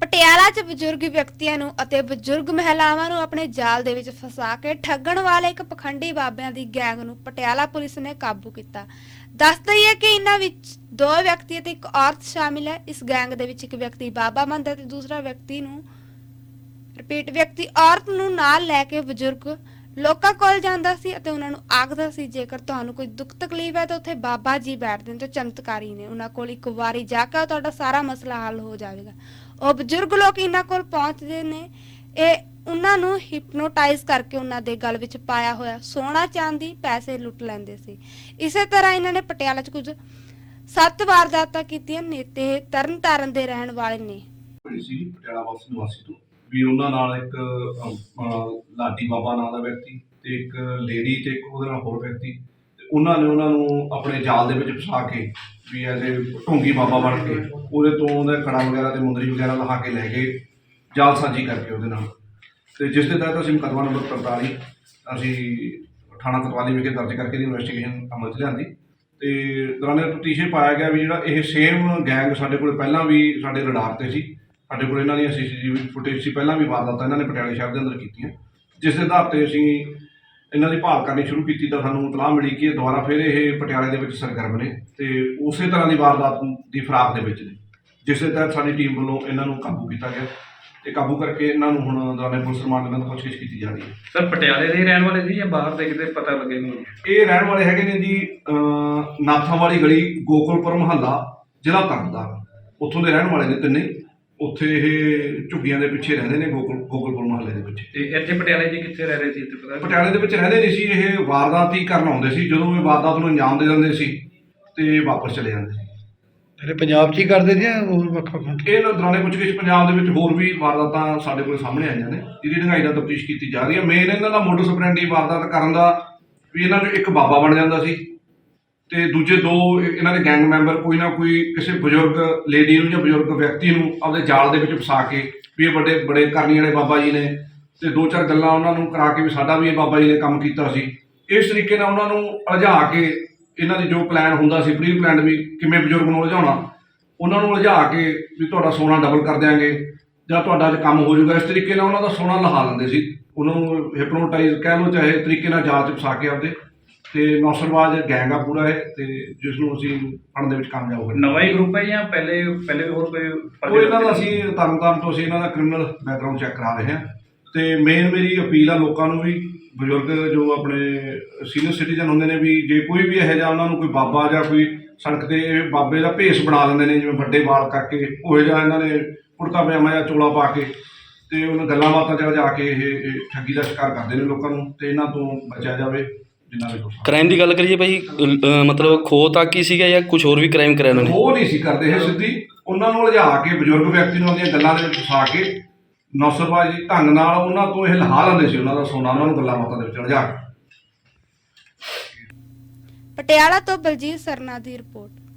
ਪਟਿਆਲਾ 'ਚ ਬਜ਼ੁਰਗ ਵਿਅਕਤੀਆਂ ਨੂੰ ਅਤੇ ਬਜ਼ੁਰਗ ਮਹਿਲਾਵਾਂ ਨੂੰ ਆਪਣੇ ਜਾਲ ਦੇ ਵਿੱਚ ਫਸਾ ਕੇ ਠੱਗਣ ਵਾਲੇ ਇੱਕ ਪਖੰਡੀ ਬਾਬਿਆਂ ਦੀ ਗੈਂਗ ਨੂੰ ਪਟਿਆਲਾ ਪੁਲਿਸ ਨੇ ਕਾਬੂ ਕੀਤਾ। ਦੱਸ ਦਈਏ ਕਿ ਇਹਨਾਂ ਵਿੱਚ ਦੋ ਵਿਅਕਤੀ ਅਤੇ ਇੱਕ ਔਰਤ ਸ਼ਾਮਿਲ ਹੈ। ਇਸ ਗੈਂਗ ਦੇ ਵਿੱਚ ਇੱਕ ਵਿਅਕਤੀ ਬਾਬਾ ਮੰਨਦਾ ਤੇ ਦੂਸਰਾ ਵਿਅਕਤੀ ਨੂੰ ਰਿਪੀਟ ਵਿਅਕਤੀ ਔਰਤ ਨੂੰ ਨਾਲ ਲੈ ਕੇ ਬਜ਼ੁਰਗ ਲੋਕਾਂ ਕੋਲ ਜਾਂਦਾ ਸੀ ਅਤੇ ਉਹਨਾਂ ਨੂੰ ਆਖਦਾ ਸੀ, ਜੇਕਰ ਤੁਹਾਨੂੰ ਕੋਈ ਦੁੱਖ ਤਕਲੀਫ ਹੈ ਤਾਂ ਉੱਥੇ ਬਾਬਾ ਜੀ ਬੈਠਦੇ ਨੇ ਤੇ ਚਮਤਕਾਰੀ ਨੇ। ਉਹਨਾਂ ਕੋਲ ਇੱਕ ਵਾਰੀ ਜਾ ਕੇ ਤੁਹਾਡਾ ਸਾਰਾ ਮਸਲਾ ਹੱਲ ਹੋ ਜਾਵੇਗਾ। ਉਹ ਬਜ਼ੁਰਗ ਲੋਕ ਇਹਨਾਂ ਕੋਲ ਪਹੁੰਚਦੇ ਨੇ। ਇਹ ਉਹਨਾਂ ਨੂੰ ਹਿਪਨੋਟਾਈਜ਼ ਕਰਕੇ ਉਹਨਾਂ ਦੇ ਗਲ ਵਿੱਚ ਪਾਇਆ ਹੋਇਆ ਸੋਨਾ ਚਾਂਦੀ ਪੈਸੇ ਲੁੱਟ ਲੈਂਦੇ ਸੀ। ਇਸੇ ਤਰ੍ਹਾਂ ਇਹਨਾਂ ਨੇ ਪਟਿਆਲਾ 'ਚ ਕੁਝ ਸੱਤ ਵਾਰਦਾਤਾਂ ਕੀਤੀਆਂ ਨੇ ਤੇ ਤਰਨਤਾਰਨ ਦੇ ਰਹਿਣ ਵਾਲੇ ਨੇ। ਹੋਈ ਸੀ ਪਟਿਆਲਾ ਵਾਸੀ ਨਿਵਾਸੀ ਤੋਂ। ਵੀ ਉਹਨਾਂ ਨਾਲ ਇੱਕ ਅਮ, ਅਹ, ਲਾਡੀ ਬਾਬਾ ਨਾਂ ਦਾ ਵਿਅਕਤੀ ਤੇ ਇੱਕ ਲੇਡੀ ਤੇ ਇੱਕ ਉਹਦੇ ਨਾਲ ਹੋਰ ਵਿਅਕਤੀ ਉਹਨਾਂ ਨੇ ਉਹਨਾਂ ਨੂੰ ਆਪਣੇ ਜਾਲ ਦੇ ਵਿੱਚ ਫਸਾ ਕੇ ਵੀ ਐਸੇ ਢੋਂਗੀ ਬਾਬਾ ਬਣ ਕੇ ਉਹਦੇ ਤੋਂ ਉਹਦਾ ਕੜਾ ਵਗੈਰਾ ਤੇ ਮੁੰਦਰੀ ਵਗੈਰਾ ਲਹਾ ਕੇ ਲੈ ਗਏ ਜਾਲ ਸਾਜੀ ਕਰਕੇ ਉਹਦੇ ਨਾਲ। ਤੇ ਜਿਸ ਦੇ ਤਹਿਤ ਅਸੀਂ ਮੁਕੱਦਮਾ ਨੰਬਰ 43 ਅਸੀਂ ਥਾਣਾ ਕੋਤਵਾਲੀ ਵਿਖੇ ਦਰਜ ਕਰਕੇ ਦੀ ਇਨਵੈਸਟੀਗੇਸ਼ਨ ਅਮਲ 'ਚ ਲਿਆਂਦੀ। ਤੇ ਦੌਰਾਨੇ ਤਫਤੀਸ਼ ਇਹ ਪਾਇਆ ਗਿਆ ਵੀ ਜਿਹੜਾ ਇਹ ਸੇਮ ਗੈਂਗ ਸਾਡੇ ਕੋਲ ਪਹਿਲਾਂ ਵੀ ਸਾਡੇ ਰਡਾਰ ਤੇ ਸੀ। ਸਾਡੇ ਕੋਲ ਇਹਨਾਂ ਦੀਆਂ ਸੀਸੀਟੀਵੀ ਫੁਟੇਜ ਸੀ। ਪਹਿਲਾਂ ਵੀ ਵਾਰਦਾਤਾਂ ਇਹਨਾਂ ਨੇ ਪਟਿਆਲੇ ਸ਼ਹਿਰ ਦੇ ਅੰਦਰ ਕੀਤੀਆਂ। ਜਿਸ ਦੇ ਆਧਾਰ ਤੇ ਅਸੀਂ ਇਹਨਾਂ ਦੀ ਭਾਲ ਕਰਨੀ ਸ਼ੁਰੂ ਕੀਤੀ ਤਾਂ ਸਾਨੂੰ ਇਤਲਾਹ ਮਿਲੀ ਕਿ ਦੁਬਾਰਾ ਫਿਰ ਇਹ ਪਟਿਆਲੇ ਦੇ ਵਿੱਚ ਸਰਗਰਮ ਨੇ ਤੇ ਉਸੇ ਤਰ੍ਹਾਂ ਦੀ ਵਾਰਦਾਤ ਦੀ ਫਰਾਕ ਦੇ ਵਿੱਚ ਨੇ ਜਿਸ ਦੇ ਤਹਿਤ ਸਾਡੀ ਟੀਮ ਵੱਲੋਂ ਇਹਨਾਂ ਨੂੰ ਕਾਬੂ ਕੀਤਾ ਗਿਆ ਤੇ ਕਾਬੂ ਕਰਕੇ ਇਹਨਾਂ ਨੂੰ ਹੁਣ ਦੌਰਾਨੇ ਪੁਲਿਸ ਰਿਮਾਂਡ ਨਾਲ ਪੁੱਛਗਿੱਛ ਕੀਤੀ ਜਾ ਰਹੀ ਹੈ। ਸਰ ਪਟਿਆਲੇ ਦੇ ਰਹਿਣ ਵਾਲੇ ਸੀ ਜਾਂ ਬਾਹਰ ਦੇ ਕਿਤੇ ਪਤਾ ਲੱਗੇ ਨੂੰ? ਇਹ ਰਹਿਣ ਵਾਲੇ ਹੈਗੇ ਨੇ ਜੀ ਨਾਥਾਂ ਵਾਲੀ ਗਲੀ ਗੋਕੁਲਪੁਰ ਮਹੱਲਾ ਜ਼ਿਲ੍ਹਾ ਤਰਨਤਾਰਨ। ਉੱਥੋਂ ਦੇ ਰਹਿਣ ਵਾਲੇ ਨੇ ਤਿੰਨੇ। ਉੱਥੇ ਇਹ ਝੁੱਗੀਆਂ ਦੇ ਪਿੱਛੇ ਰਹਿੰਦੇ ਨੇ ਗੋਕੁਲ ਗੋਕੁਲਪੁਰ ਮਹੱਲੇ ਦੇ ਵਿੱਚ ਤੇ ਇੱਥੇ ਪਟਿਆਲੇ ਜੀ ਕਿੱਥੇ ਰਹਿ ਰਹੇ ਸੀ ਇੱਥੇ ਪਤਾ ਪਟਿਆਲੇ ਦੇ ਵਿੱਚ ਰਹਿੰਦੇ ਨਹੀਂ ਸੀ ਇਹ ਵਾਰਦਾਤ ਹੀ ਕਰਨ ਆਉਂਦੇ ਸੀ ਜਦੋਂ ਇਹ ਵਾਰਦਾਤ ਨੂੰ ਅੰਜਾਮ ਦੇ ਦਿੰਦੇ ਸੀ ਤੇ ਵਾਪਸ ਚਲੇ ਜਾਂਦੇ ਸੀ। ਜਿਹੜੇ ਪੰਜਾਬ 'ਚ ਹੀ ਕਰਦੇ ਨੇ ਜਾਂ ਹੋਰ ਵੱਖ ਵੱਖ ਇਹ ਨਾ ਦੌਰਾਨੇ ਪੁੱਛਗਿੱਛ ਪੰਜਾਬ ਦੇ ਵਿੱਚ ਹੋਰ ਵੀ ਵਾਰਦਾਤਾਂ ਸਾਡੇ ਕੋਲ ਸਾਹਮਣੇ ਆਈਆਂ ਨੇ ਜਿਹਦੀ ਢੰਗਾਈ ਦਾ ਤਫਤੀਸ਼ ਕੀਤੀ ਜਾ ਰਹੀ ਹੈ। ਮੇਨ ਇਹਨਾਂ ਦਾ ਮੋਡਸ ਆਪਰੈਂਡੀ ਵਾਰਦਾਤ ਕਰਨ ਦਾ ਵੀ ਇਹਨਾਂ ਨੂੰ ਇੱਕ ਬਾਬਾ ਬਣ ਜਾਂਦਾ ਸੀ। ਤੇ ਦੂਜੇ ਦੋ ਇਹਨਾਂ ਦੇ ਗੈਂਗ ਮੈਂਬਰ ਕੋਈ ਨਾ ਕੋਈ ਕਿਸੇ ਬਜ਼ੁਰਗ ਲੇਡੀ ਨੂੰ ਜਾਂ ਬਜ਼ੁਰਗ ਵਿਅਕਤੀ ਨੂੰ ਆਪਦੇ ਜਾਲ ਦੇ ਵਿੱਚ ਫਸਾ ਕੇ ਵੀ ਇਹ ਵੱਡੇ, ਬੜੇ ਕਰਨੀ ਵਾਲੇ ਬਾਬਾ ਜੀ ਨੇ ਤੇ ਦੋ ਚਾਰ ਗੱਲਾਂ ਉਹਨਾਂ ਨੂੰ ਕਰਾ ਕੇ ਵੀ ਸਾਡਾ ਵੀ ਇਹ ਬਾਬਾ ਜੀ ਨੇ ਕੰਮ ਕੀਤਾ ਸੀ। ਇਸ ਤਰੀਕੇ ਨਾਲ ਉਹਨਾਂ ਨੂੰ ਉਲਝਾ ਕੇ ਇਹਨਾਂ ਦੀ ਜੋ ਪਲਾਨ ਹੁੰਦਾ ਸੀ, ਪ੍ਰੀ ਪਲਾਨ ਵੀ ਕਿਵੇਂ ਬਜ਼ੁਰਗ ਨੂੰ ਉਲਝਾਉਣਾ, ਉਹਨਾਂ ਨੂੰ ਉਲਝਾ ਕੇ ਵੀ ਤੁਹਾਡਾ ਸੋਨਾ ਡਬਲ ਕਰ ਦਿਆਂਗੇ ਜਾਂ ਤੁਹਾਡਾ ਅੱਜ ਕੰਮ ਹੋ ਜਾਊਗਾ। ਇਸ ਤਰੀਕੇ ਨਾਲ ਉਹਨਾਂ ਦਾ ਸੋਨਾ ਲਹਾ ਲੈਂਦੇ ਸੀ। ਉਹਨਾਂ ਨੂੰ ਹਿਪਨੋਟਾਈਜ਼ ਕਹਿ ਲਓ ਚਾਹੇ ਤਰੀਕੇ ਨਾਲ ਜਾਲ 'ਚ ਫਸਾ ਕੇ ਆਪਦੇ ਤੇ ਨੌਸਰਵਾਜ ਗੈਂਗ ਆ ਪੂਰਾ ਇਹ ਤੇ ਜਿਸ ਨੂੰ ਅਸੀਂ ਫੜਨ ਦੇ ਵਿੱਚ ਕਾਮਯਾਬ ਹੋਏ। ਨਵਾਂ ਹੀ ਗਰੁੱਪ ਹੈ ਜਾਂ ਪਹਿਲੇ ਪਹਿਲੇ ਵੀ ਹੋਰ ਕੋਈ ਉਹ ਇਹਨਾਂ ਦਾ ਅਸੀਂ ਤਰਨਤਾਰਨ ਤੋਂ ਅਸੀਂ ਇਹਨਾਂ ਦਾ ਕ੍ਰਿਮੀਨਲ ਬੈਕਗ੍ਰਾਉਂਡ ਚੈੱਕ ਕਰਾ ਰਹੇ ਹਾਂ। ਤੇ ਮੇਨ ਮੇਰੀ ਅਪੀਲ ਆ ਲੋਕਾਂ ਨੂੰ ਵੀ ਬਜ਼ੁਰਗ ਜੋ ਆਪਣੇ ਸੀਨੀਅਰ ਸਿਟੀਜ਼ਨ ਹੁੰਦੇ ਨੇ ਵੀ ਜੇ ਕੋਈ ਵੀ ਇਹੋ ਜਿਹਾ ਉਹਨਾਂ ਨੂੰ ਕੋਈ ਬਾਬਾ ਜਾਂ ਕੋਈ ਸੜਕ ਤੇ ਬਾਬੇ ਦਾ ਭੇਸ ਬਣਾ ਲੈਂਦੇ ਨੇ ਜਿਵੇਂ ਵੱਡੇ ਵਾਲ ਕਰਕੇ ਉਹ ਜਿਹਾ ਇਹਨਾਂ ਨੇ ਕੁੜਤਾ ਪਜਾਮਾ ਜਾਂ ਚੋਲਾ ਪਾ ਕੇ ਤੇ ਉਹਨਾਂ ਗੱਲਾਂ ਬਾਤਾਂ 'ਚ ਜਾ ਕੇ ਇਹ ਠੱਗੀ ਦਾ ਸ਼ਿਕਾਰ ਕਰਦੇ ਨੇ ਲੋਕਾਂ ਨੂੰ ਤੇ ਇਹਨਾਂ ਤੋਂ ਬਚਿਆ ਜਾਵੇ। ਜਿੰਨਾ ਵੀ ਕ੍ਰਾਈਮ ਦੀ ਗੱਲ ਕਰੀਏ ਭਾਈ ਅਹ ਮਤਲਬ ਖੋਹ ਤੱਕ ਹੀ ਸੀਗਾ ਜਾਂ ਕੁਝ ਹੋਰ ਵੀ ਕ੍ਰਾਈਮ ਕਰਿਆ ਉਹਨਾਂ ਨੇ? ਉਹ ਨਹੀਂ ਸੀ ਕਰਦੇ ਇਹ ਸਿੱਧੀ। ਉਹਨਾਂ ਨੂੰ ਲਿਜਾ ਕੇ ਬਜ਼ੁਰਗ ਵਿਅਕਤੀ ਨੂੰ ਆਪਣੀਆਂ ਗੱਲਾਂ ਦੇ ਵਿੱਚ ਫਸਾ ਕੇ ਨੌਸਰਬਾਜ਼ੀ ਢੰਗ ਨਾਲ ਉਹਨਾਂ ਤੋਂ ਇਹ ਲਹਾ ਲੈਂਦੇ ਸੀ ਉਹਨਾਂ ਦਾ ਸੋਨਾ ਉਹਨਾਂ ਨੂੰ ਗੱਲਾਂ ਬਾਤਾਂ ਦੇ ਵਿੱਚ ਲਿਜਾ ਕੇ। ਪਟਿਆਲਾ ਤੋਂ ਬਲਜੀਤ ਸਰਨਾ ਦੀ ਰਿਪੋਰਟ।